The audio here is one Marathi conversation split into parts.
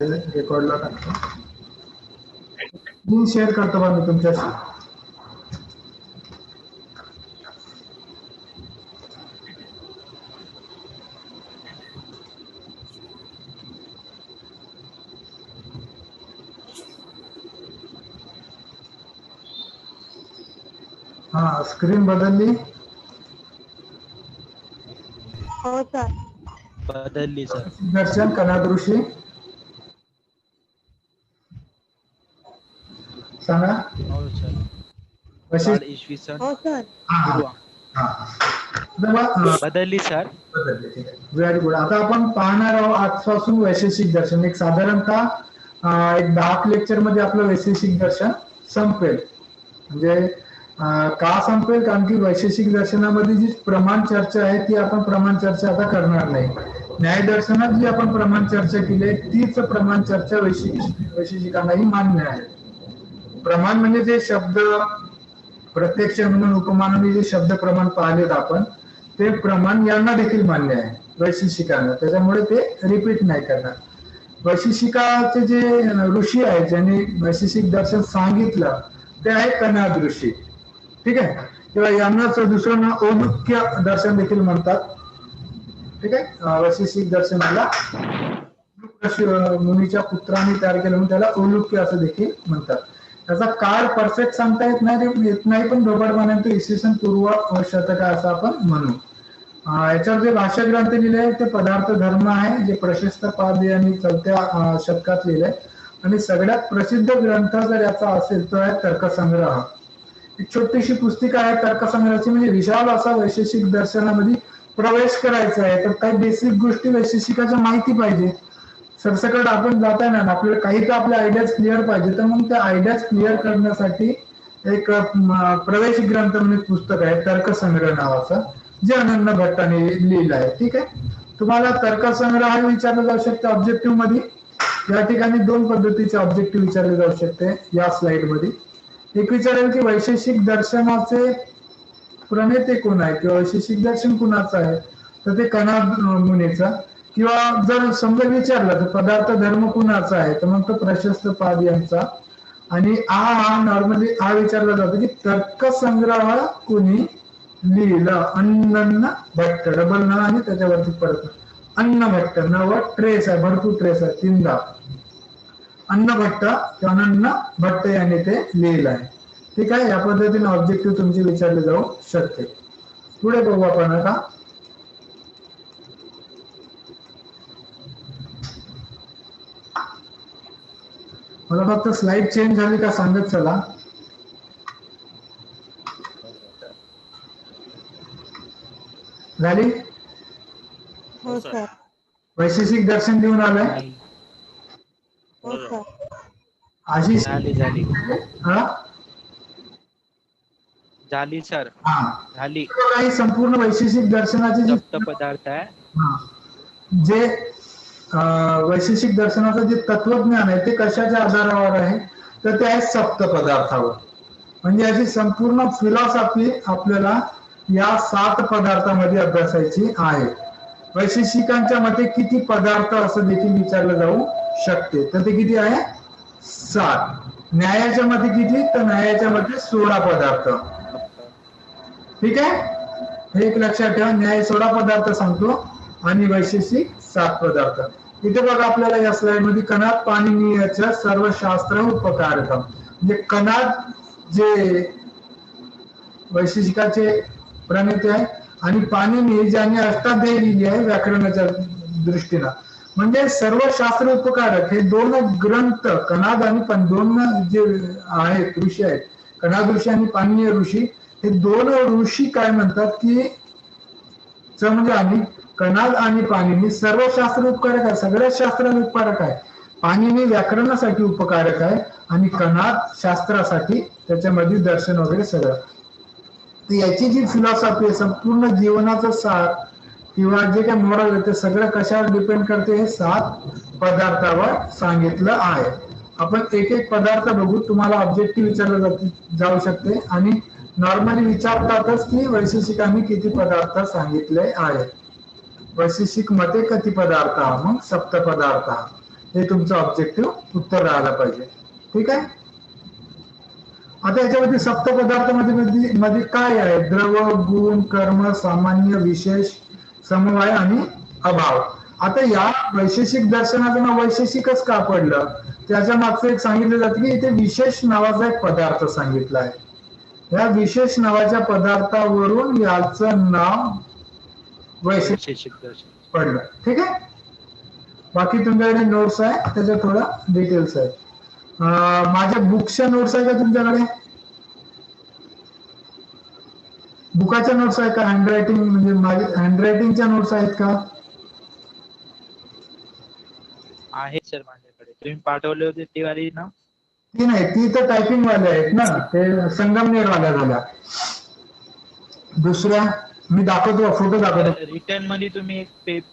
रेकॉर्डला टाकतो. मी शेअर करतो बा मी तुमच्याशी. हा स्क्रीन बदलली? हो सर बदलली सर दर्शन कलादृशी सांगा. हो इसवी सन हो हा, हा. हा, बदलली सर. व्हेरी गुड आता आपण पाहणार आहोत आजपासून वैशेषिक दर्शन. एक साधारणतः एक दहा लेक्चरमध्ये आपलं वैशेषिक दर्शन संपेल. म्हणजे का संपेल? कारण की वैशेषिक दर्शनामध्ये जी प्रमाण चर्चा आहे ती आपण प्रमाण चर्चा आता करणार नाही. न्याय दर्शनात जी आपण प्रमाण चर्चा केली आहे तीच प्रमाण चर्चा वैशेषिक वैशेषिकांनाही मान्य आहे. प्रमाण म्हणजे जे शब्द प्रत्यक्ष म्हणून उपमानाने जे शब्द प्रमाण पाहिलेत आपण ते प्रमाण यांना देखील मान्य आहे वैशिष्टिकांना त्याच्यामुळे ते रिपीट नाही करणार. वैशिष्टिकाचे जे ऋषी आहेत ज्यांनी वैशिष्टिक दर्शन सांगितलं ते आहे कनाद ऋषी. ठीक आहे? किंवा यांनाच दुसरं ना औलुक्य दर्शन देखील म्हणतात. ठीक आहे? वैशिष्टिक दर्शनाला मुनीच्या पुत्राने तयार केलं म्हणून त्याला औलुक्य असं देखील म्हणतात. त्याचा काळ परफेक्ट सांगता येत नाही येत नाही पण ढोबळमानांचं इसवी सन पूर्व शतक असं आपण म्हणू. याच्यावर जे भाषा ग्रंथ लिहिले ते पदार्थ धर्म आहे जे प्रशस्त पाद यांनी चौथ्या शतकात लिहिले आणि सगळ्यात प्रसिद्ध ग्रंथ जर याचा असेल तो आहे तर्कसंग्रह. एक छोटीशी पुस्तिका आहे तर्कसंग्रहाची म्हणजे विशाल असा वैशेषिक दर्शनामध्ये प्रवेश करायचा आहे. तर काही बेसिक गोष्टी वैशेषिकाच्या माहिती पाहिजे. सरसकट आपण जाताना आपल्याला काही तर आपल्या आयडियाज क्लिअर पाहिजे. तर मग त्या आयडियाज क्लिअर करण्यासाठी एक प्रवेश ग्रंथ म्हणून पुस्तक आहे तर्कसंग्रह नावाचं जे अनन्न भट्टाने लिहिलं आहे. ठीक आहे? तुम्हाला तर्कसंग्रह हा विचारलं जाऊ शकते ऑब्जेक्टिव्हमध्ये या ठिकाणी दोन पद्धतीचे ऑब्जेक्टिव्ह विचारले जाऊ शकते या स्लाइडमध्ये एक विचारेल की वैशेषिक दर्शनाचे प्रणेते कोण आहे? किंवा वैशेषिक दर्शन कुणाचं आहे? तर ते कनाद मुनेचा. किंवा जर समजा विचारलं तर पदार्थ धर्म कुणाचा आहे? तर मग प्रशस्त पाद यांचा. आणि आ हा नॉर्मली हा विचारला जातो की तर्कसंग्रह कुणी लिहिलं? अन्न भट्ट. डबल न आणि त्याच्यावरती परत. अन्न भट्ट. नव ट्रेस आहे. भरपूर ट्रेस आहे तीनदा. अन्न भट्ट. किंवा अनन्न भट्ट यांनी ते लिहिलं आहे. ठीक आहे? या पद्धतीने ऑब्जेक्टिव्ह तुमचे विचारले जाऊ शकते. पुढे बघू आपण आता. मला फक्त स्लाइड चेंज झाली का सांगत चला. झाली? हो सर वैशेषिक दर्शन देऊन आलंय. हो सर आशिष? झाली झाली. हा? झाली सर हा. झाली. संपूर्ण वैशेषिक दर्शनाचे पदार्थ आहे. हा. जे वैशेषिक दर्शनाचं जे तत्वज्ञान आहे ते कशाच्या आधारावर आहे? तर ते आहे सप्त पदार्थावर. म्हणजे याची संपूर्ण फिलॉसॉफी आपल्याला या सात पदार्थामध्ये अभ्यासायची आहे. वैशेषिकांच्या मते किती पदार्थ असं देखील विचारलं जाऊ शकते. तर ते किती आहे? सात. न्यायाच्या मते किती? तर न्यायाच्या मते सोळा पदार्थ. ठीक आहे? हे एक लक्षात ठेवा. न्याय सोळा पदार्थ सांगतो आणि वैशेषिक सात पदार्थ. इथे बघा आपल्याला या स्लाइडमध्ये कणाद पाणिनीयच्या सर्व शास्त्र उपकारक म्हणजे कणात जे वैशेषिकाचे प्रणेते आहे आणि पाणिनी ज्यांनी अष्टाध्यायी लिहिली आहे व्याकरणाच्या दृष्टीनं म्हणजे सर्व शास्त्र उपकारक हे दोन ग्रंथ कणाद आणि पण दोन जे आहेत ऋषी आहेत कणाद ऋषी आणि पाणिनीय ऋषी हे दोन ऋषी काय म्हणतात की म्हणजे आणि कणाद आणि पाणिनी सर्व शास्त्र उपकारक आहे. सगळ्याच शास्त्रात उपकारक आहे. पाणिनी व्याकरणासाठी उपकारक आहे आणि कणाद शास्त्रासाठी त्याच्यामध्ये दर्शन वगैरे सगळं. तर याची जी फिलॉसॉफी आहे संपूर्ण जीवनाचं सार किंवा जे काही मॉरल आहे ते सगळं कशावर डिपेंड करते हे सात पदार्थावर सांगितलं आहे. आपण एक एक पदार्थ बघू तुम्हाला ऑब्जेक्टिव्ह विचारलं जाते- जाऊ शकते. आणि नॉर्मली विचारतातच की वैशेषिकांनी किती पदार्थ सांगितले आहेत. वैशेषिक मते कती पदार्थ मग सप्त पदार्थ हे तुमचं ऑब्जेक्टिव्ह उत्तर राहायला पाहिजे. ठीक आहे? आता याच्यामध्ये सप्त पदार्थामध्ये मध्ये मध्ये काय आहे? द्रव गुण कर्म सामान्य विशेष समवाय आणि अभाव. आता या वैशेषिक दर्शनाचं नाव वैशेषिकच का पडलं? त्याच्या मागचं एक सांगितलं जातं की इथे विशेष नावाचा एक पदार्थ सांगितला आहे. या विशेष नावाच्या पदार्थावरून याचं नाव पडलं. ठीक आहे? बाकी तुमच्याकडे नोट्स आहे त्याच्यात थोडा डिटेल्स आहे. अं, माझ्या बुकच्या नोट्स आहे का तुमच्याकडे? बुकाच्या नोट्स आहे का? हँडरायटिंग म्हणजे माझ्या हँडरायटिंगच्या नोट्स आहेत का? आहे सर माझ्याकडे. तुम्ही पाठवले होते ती वाली ना? ती नाही ती तर टायपिंग वाले आहेत ना. ते संगमनेर वाल्या झाल्या. दुसऱ्या? मी दाखवतो फोटो दाखवतो. रिटर्नमध्ये तुम्ही एक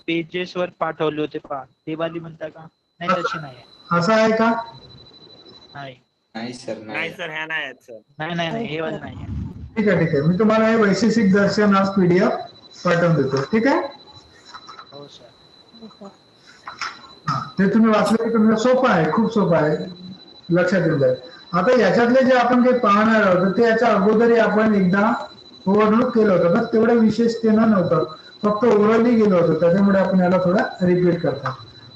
पेजेस वर पाठवले होते पहा. ते वाली म्हणता का? नाही तशी नाही. असं आहे का? नाही. नाही सर नाही. नाही सर ह्या नाही आहेत सर. नाही नाही नाही हे वाली नाही. ठीक आहे ठीक आहे. मी तुम्हाला हे वैशेषिक दर्शन आज पीडीएफ पाठवून देतो. ठीक आहे? सर. हा, ते तुम्ही वाचलं की तुम्हाला सोपं आहे खूप सोपं आहे. लक्षात येऊन जाईल. आता याच्यातले जे आपण काही पाहणार आहोत ते याच्या अगोदरही आपण एकदा ओव्हरलुक केलं होतं तर तेवढं विशेष ते नव्हतं. फक्त ओव्हरली गेलो होतो त्याच्यामुळे आपण याला थोडा रिपीट करतो.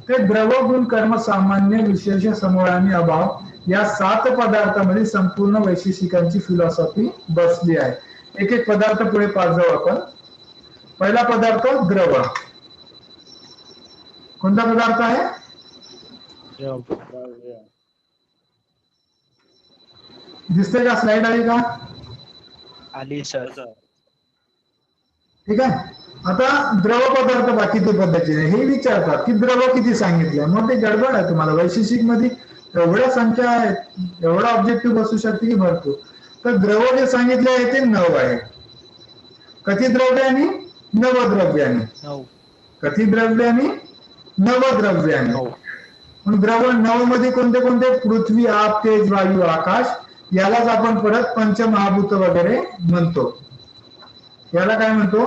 ते द्रव गुण कर्म सामान्य विशेष समूह आणि अभाव या सात पदार्थामध्ये संपूर्ण वैशेषिकांची फिलॉसॉफी बसली आहे. एक एक पदार्थ पुढे पाच जाऊ आपण. पहिला पदार्थ द्रव. कोणता पदार्थ आहे? दिसते का? स्लाइड आहे का? आली सर. ठीक आहे? आता द्रव पदार्थ बाकीच्या पद्धतीने हे विचारतात की द्रव किती सांगितले? मग ते गडबड आहे तुम्हाला. वैशेषिकमध्ये एवढ्या संख्या आहेत एवढा ऑब्जेक्टिव्ह बसू शकते की भरपूर. तर द्रव जे सांगितले आहे ते नऊ आहे. कथी द्रव्यानी नवद्रव्यानी नऊ. कथी द्रव्यानी नवद्रव्यानी नऊ. मग द्रव नऊ मध्ये कोणते कोणते? पृथ्वी आप तेज वायू आकाश यालाच आपण परत पंचमहाभूत वगैरे म्हणतो. याला काय म्हणतो?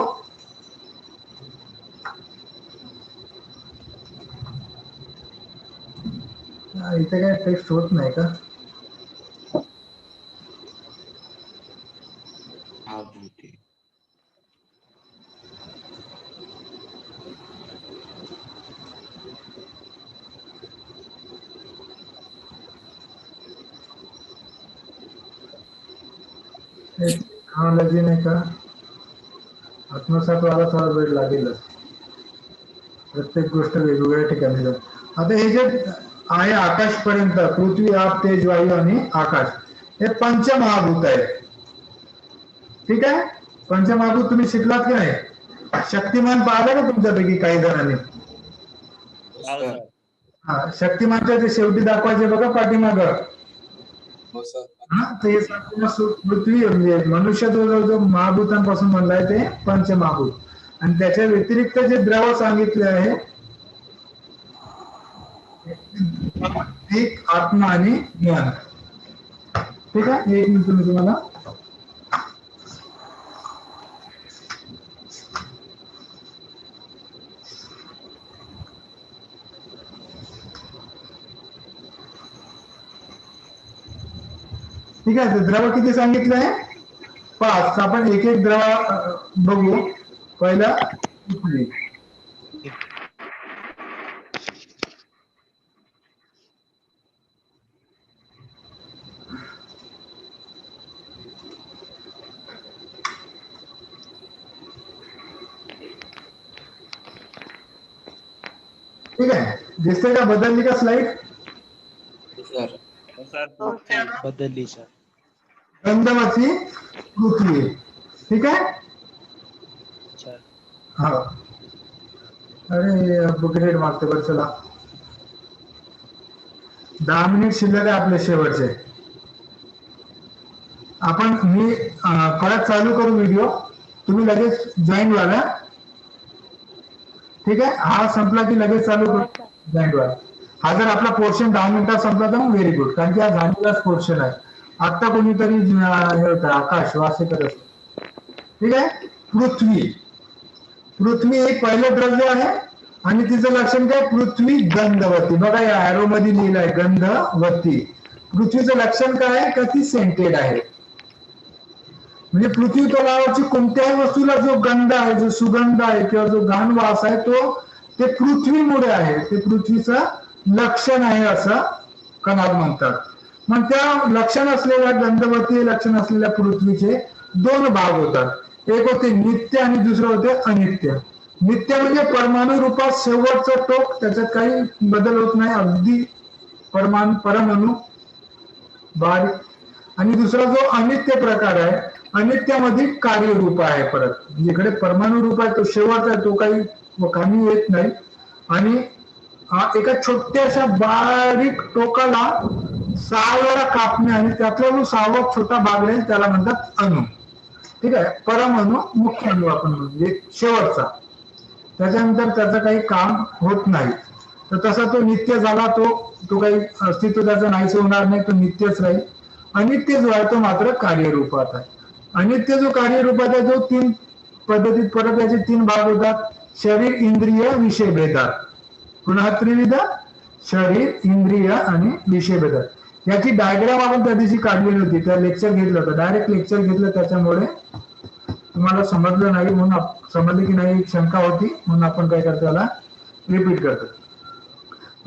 इथे काय टेक्स्ट होत नाही का? टेक्नॉलॉजी नाही का? आत्मसात व्हायला थोडा वेळ लागेलच. प्रत्येक गोष्ट वेगवेगळ्या ठिकाणी जात. आता हे जे आहे आकाशपर्यंत पृथ्वी आप तेज वायू आणि आकाश हे पंचमहाभूत आहे ठीक आहे? पंचमहाभूत तुम्ही शिकलात की नाही? शक्तिमान पाहिलं का तुमच्यापैकी काही जणांनी? हो हा शक्तिमानच्या शेवटी दाखवायचे बघा पाठीमाग. हा ते पृथ्वी म्हणजे मनुष्य जो महाभूतांपासून म्हणलाय ते पंचमहाभूत. आणि त्याच्या व्यतिरिक्त जे द्रव सांगितले आहे एक आत्मा आणि ज्ञान. ठीक आहे? एक मिनिट मी तुम्हाला ठीक आहे तर द्रव किती सांगितलं आहे पाच। आपण एक एक द्रव बघू पहिला ठीक आहे दिसते का बदलली का स्लाइड सर। सर हो सर। बदलली सर। गंधमाची पृथ्वी ठीक आहे? हा. अरे ग्रेड मागते बरं चला. दहा मिनिट शिल्लक आहे आपले शेवटचे. आपण मी परत चालू करू व्हिडिओ तुम्ही लगेच जॉईन व्हाल? ठीक आहे? हा संपला की लगेच चालू करू? जॉईन व्हाल हा जर आपला पोर्शन दहा मिनिटात संपला तर मग व्हेरी गुड कारण की हा झालेलाच पोर्शन आहे. आता कोणीतरी होतं आकाश वासेकर करत ठीक आहे? पृथ्वी. पृथ्वी एक पहिलं द्रव्य आहे आणि तिचं लक्षण काय? पृथ्वी गंधवती. बघा या अॅरो मध्ये लिहिलंय गंधवती. पृथ्वीचं लक्षण काय आहे? का ती सेंटेड आहे? म्हणजे पृथ्वी तलावाची कोणत्याही वस्तूला जो गंध आहे जो सुगंध आहे किंवा जो घाण वास आहे तो ते पृथ्वीमुळे आहे. ते पृथ्वीचं लक्षण आहे असं कनाल म्हणतात. मग त्या लक्षण असलेल्या गंधवती लक्षण असलेल्या पृथ्वीचे दोन भाग होतात. एक होते नित्य आणि दुसरं होते अनित्य. नित्य म्हणजे परमाणु रूपात शेवटचं टोक त्याच्यात काही बदल होत नाही अगदी परमाणु परमाणु बारीक आणि दुसरा जो अनित्य प्रकार आहे अनित्यामध्ये कार्यरूप आहे परत. जिकडे परमाणु रूप आहे तो शेवटचा आहे तो काही कामी येत नाही. आणि हा एका छोट्याशा बारीक टोकाला सहा वेळा कापणे आणि त्यातला जो सहावा छोटा भाग राहील त्याला म्हणतात अणु ठीक आहे? परमाणु मुख्य अणु आपण म्हणजे शेवटचा. त्याच्यानंतर त्याचं काही काम होत नाही. तर तसा तो नित्य झाला तो तो काही अस्तित्व त्याचं नाहीच होणार नाही तो नित्यच राहील. अनित्य जो आहे तो मात्र कार्यरूपात आहे. अनित्य जो कार्यरूपात आहे तो तीन पद्धतीत परत याचे तीन भाग होतात. शरीर इंद्रिय विषय भेदात पुन्हा त्रिविध शरीर इंद्रिय आणि विषय भेदात याची डायग्राम आपण त्या दिवशी काढलेली होती. त्या लेक्चर घेतलं होतं. डायरेक्ट लेक्चर घेतलं त्याच्यामुळे तुम्हाला समजलं नाही म्हणून समजलं की नाही शंका होती म्हणून आपण काय करतो त्याला रिपीट करतो.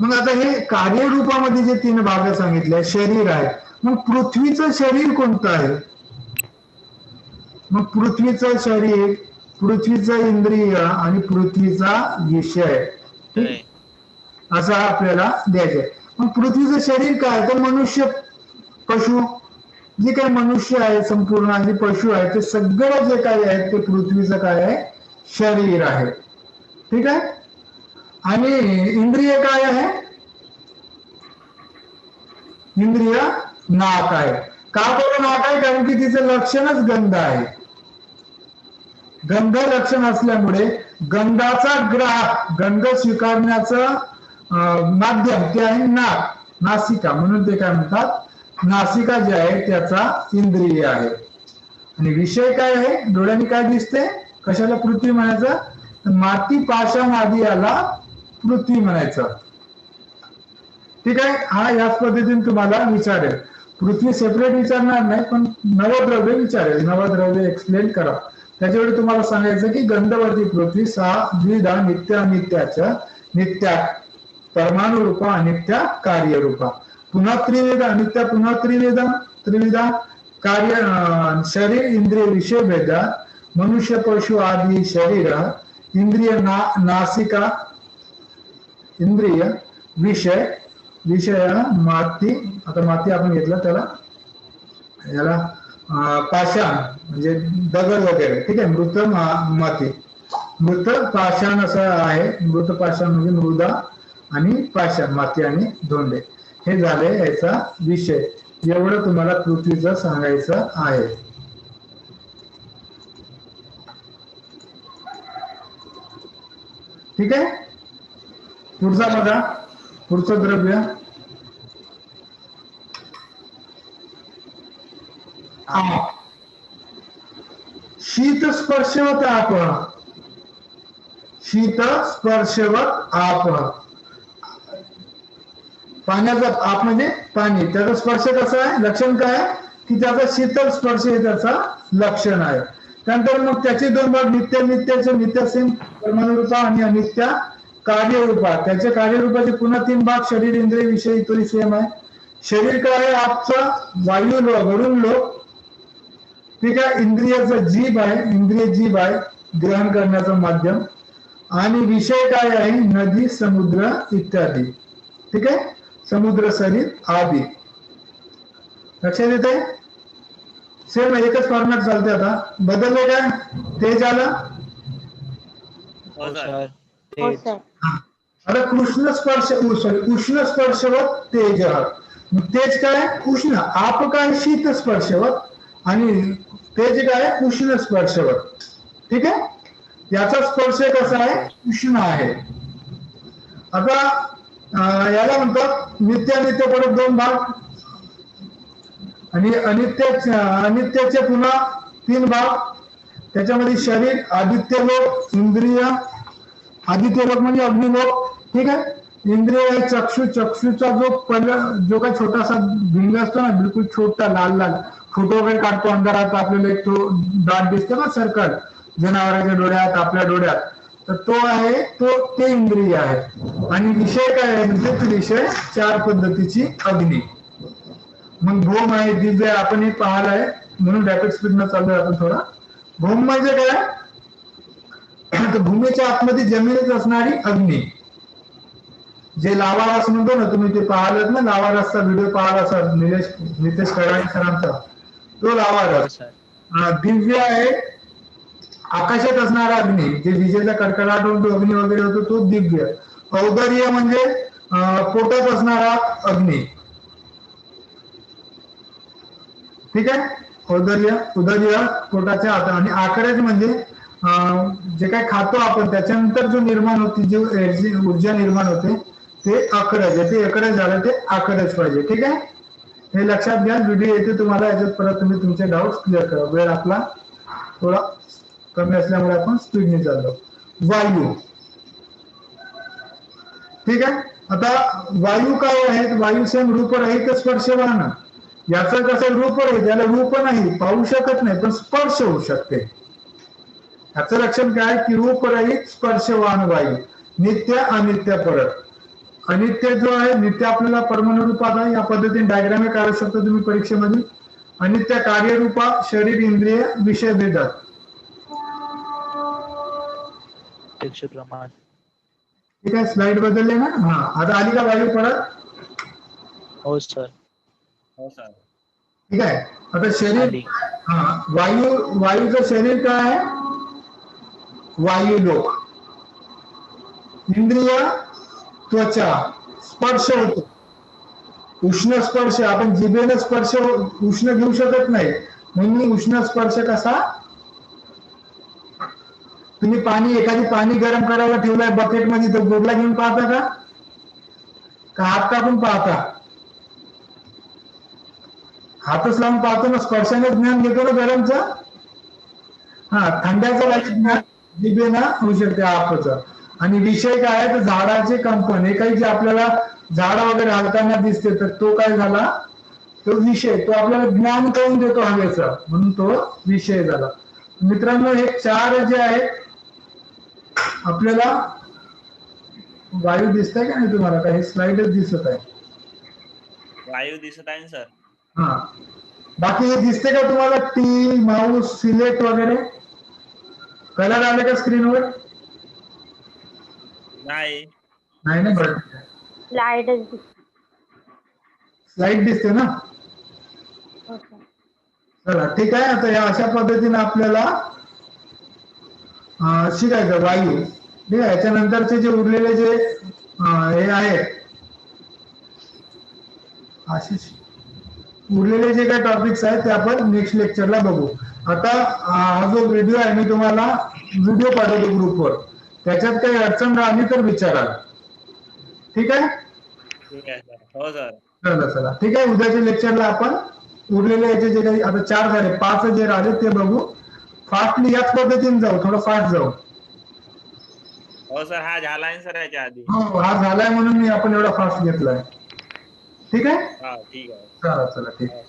मग आता हे कार्यरूपामध्ये जे तीन भाग सांगितले शरीर आहे. मग पृथ्वीचं शरीर कोणतं आहे? मग पृथ्वीचं शरीर पृथ्वीचं इंद्रिय आणि पृथ्वीचा विषय. ठीक? असं आपल्याला द्यायचंय. मग पृथ्वीचं शरीर काय? तर मनुष्य पशु. जे काही मनुष्य आहे संपूर्ण आणि पशु आहे ते सगळं जे काही आहे ते पृथ्वीचं काय आहे? शरीर आहे. ठीक आहे? आणि इंद्रिय काय आहे? इंद्रिय नाक आहे. का बरं नाक आहे? कारण की तिचं लक्षणच गंध आहे. गंध लक्षण असल्यामुळे गंधाचा ग्राहक गंध स्वीकारण्याचं माध्यम ते आहे नाक नासिका म्हणून ते काय म्हणतात? नासिका जे आहे त्याचा इंद्रिय आहे. आणि विषय काय आहे? डोळ्याने काय दिसते? कशाला पृथ्वी म्हणायचं? माती पाषाण आधी याला पृथ्वी म्हणायचं. ठीक आहे? हा याच पद्धतीने तुम्हाला विचारेल. पृथ्वी सेपरेट विचारणार नाही पण नवद्रव्य विचारेल. नवद्रव्य एक्सप्लेन करा. त्याच्यावेळी तुम्हाला सांगायचं की गंधवती पृथ्वी सहा द्विधा नित्य नित्याच्या नित्या परमाणुरूपा अनित्या कार्यरूपा. पुन्हा त्रिवेदा नित्य पुन्हा त्रिवेदा त्रिविधा. कार्य शरीर इंद्रिय विषय भेदा. मनुष्य पशु आदी शरीर. इंद्रिय ना नासिका. इंद्रिय विषय. विषय माती. आता माती आपण घेतलं त्याला याला पाषाण म्हणजे दगड वगैरे. ठीक आहे मृत मा- माती. मृत पाषाण असं आहे. मृत पाषाण म्हणजे मृदा. आणि पाषाण माती आणि धोंडे. हे झाले याचा विषय. एवढं तुम्हाला पृथ्वीचं सांगायचं आहे. ठीक आहे? पुढचा बघा. पुढचं द्रव्य. शीत स्पर्शवत आप शीत स्पर्शवत आप पाण्याचा आप म्हणजे पाणी. त्याचा स्पर्श कसा आहे? लक्षण काय आहे? की त्याचा शीतल स्पर्श हे त्याचा लक्षण आहे. त्यानंतर मग त्याचे दोन भाग नित्य नित्याचे नित्य सेम परमाणुरूपा आणि अनित्य कार्यरूपा. त्याच्या कार्यरूपाचे पुन्हा तीन भाग शरीर इंद्रिय विषय इतरही सेम आहे. शरीर काय आहे? आपचा वायू लो वरून लोक ठीक आहे? इंद्रियाचं जीभ आहे. इंद्रिय जीभ आहे ग्रहण करण्याचं माध्यम. आणि विषय काय आहे? नदी समुद्र इत्यादी. ठीक आहे? समुद्र शरीर आदी. लक्षात येते सेम एकच फॉर्मॅट चालते आता. बदलले काय? तेज आलं? हो सर सर हो ते सर आता कृष्ण स्पर्श सॉरी उष्ण स्पर्शवत तेज. मग तेज काय? उष्ण आप काय शीत स्पर्शवत. आणि तेज काय? उष्ण स्पर्शवत. ठीक आहे? याचा स्पर्श कसा आहे? उष्ण आहे. आता याला म्हणतात नित्य नित्य परत दोन भाग. आणि अनित्य अनित्याचे पुन्हा तीन भाग. त्याच्यामध्ये शरीर आदित्य लोक इंद्रिय आदित्य लोक म्हणजे अग्निलोक. ठीक आहे? इंद्रिय चक्षु चक्षुचा जो पहिला जो काही छोटासा भिंग असतो ना बिलकुल छोटा लाल लाल. फोटो वगैरे काढतो अंधारात आपल्याला एक तो दाट दिसतो ना सर्कल जनावरांच्या डोळ्यात आपल्या डोळ्यात. तर तो आहे तो ते इंद्रिय आहे. आणि विषय काय आहे म्हणजे तो विषय चार पद्धतीची अग्नी. मग भूम आहे दिव्य आहे, आपण हे पाहिलंय म्हणून रॅपिड स्पीड न चाललोय आपण थोडा. भूम म्हणजे काय? तर भूमीच्या आतमध्ये जमिनीत असणारी अग्नी. जे लावारस म्हणतो ना तुम्ही ते पाहिलात ना लावारसचा व्हिडिओ पाहिला असाल निलेश नितेश कडाणी सरांचा तो लावारस दिव्य आहे आकाशात असणारा अग्नी जे विजेचा कडकडाट होऊन जो अग्नी वगैरे होतो तो दिव्य. औदर्य म्हणजे पोटात असणारा अग्नी. ठीक आहे? औदर्य उदर्य पोटाच्या आता आणि आकडेच म्हणजे जे काय खातो आपण त्याच्यानंतर जो निर्माण होते जी एनर्जी- ऊर्जा निर्माण होते ते अकरज ते अकरज झालं ते आकरज पाहिजे. ठीक आहे? हे लक्षात घ्या. व्हिडिओ येते तुम्हाला याच्यात परत तुम्ही तुमचे डाऊट क्लिअर करा. वेळ आपला थोडा कमी असल्यामुळे आपण स्पीडने चाललो. वायू. ठीक आहे? आता वायू काय आहेत? वायू सेम स्पर्श वाहनं. याचं कसं रूप आहे? याला रूप नाही पाहू शकत नाही पण स्पर्श होऊ शकते. याचं लक्षण काय? की रूप राहि स्पर्श स्पर्शवान वायू. नित्य अनित्य परत. अनित्य जो आहे नित्य आपल्याला परमाणु रूपात आहे. या पद्धतीने डायग्राम काढू शकता तुम्ही परीक्षेमध्ये. अनित्य कार्यरूपा शरीर इंद्रिय विषय भेदात अध्यक्ष प्रमाण। ठीक आहे स्लाइड बदलले ना हा आता आली का वायू परत हो सर हो सर ठीक आहे आता शरीर हा वायू वायूचं शरीर काय आहे वायू लोक। इंद्रिय त्वचा स्पर्श होतो। उष्ण स्पर्श आपण जिभेने स्पर्श उष्ण घेऊ शकत नाही. म्हणून उष्ण स्पर्श कसा? तुम्ही पाणी एखादी पाणी गरम करायला ठेवलंय बकेटमध्ये तर गोडला घेऊन पाहता का? का हात टाकून पाहता? हातच लावून पाहतो ना स्पर्शाने ज्ञान घेतो ना गरमचं हा थंड्याचं वाईट ज्ञान जिभेनं होऊ शकते आपचं. आणि विषय काय आहे तर झाडाचे कंपन. हे काही जे आपल्याला झाड वगैरे हलताना दिसते तर तो काय झाला? तो विषय. तो आपल्याला ज्ञान करून देतो हवेचा. म्हणून तो विषय झाला. मित्रांनो हे चार जे आहेत आपल्याला वायू दिसतंय का नाही तुम्हाला? काही स्लाइडच दिसत आहे? वायू दिसत आहे ना सर हा. बाकी हे दिसते का तुम्हाला? टी माऊस सिलेक्ट वगैरे? कलर आले का स्क्रीनवर नाही. नाही ना बरं. दिसते स्लाइड दिसते ना? हो सर चला ठीक आहे. आता या अशा पद्धतीने आपल्याला अं, शिकायचं वायू ठीक आहे याच्यानंतरचे जे उरलेले जे हे आहेत. आशिष. उरलेले जे काही टॉपिक्स आहेत ते आपण नेक्स्ट लेक्चरला बघू. आता हा जो व्हिडिओ आहे मी तुम्हाला व्हिडिओ पाठवतो ग्रुपवर त्याच्यात काही अडचण राहिली तर विचारा ठीक आहे? ठीक आहे सर. हो सर. चला चला. ठीक आहे उद्याच्या लेक्चरला आपण उरलेले याचे जे काही आता चार झाले पाच जे राहिले ते बघू. फास्टली याच पद्धतीने जाऊ थोडं फास्ट जाऊ. हो सर हा झालाय सर याच्या आधी. हो हा झालाय म्हणून मी आपण एवढा फास्ट घेतलाय. ठीक आहे? हा ठीक आहे. चला चला ठीक. हो.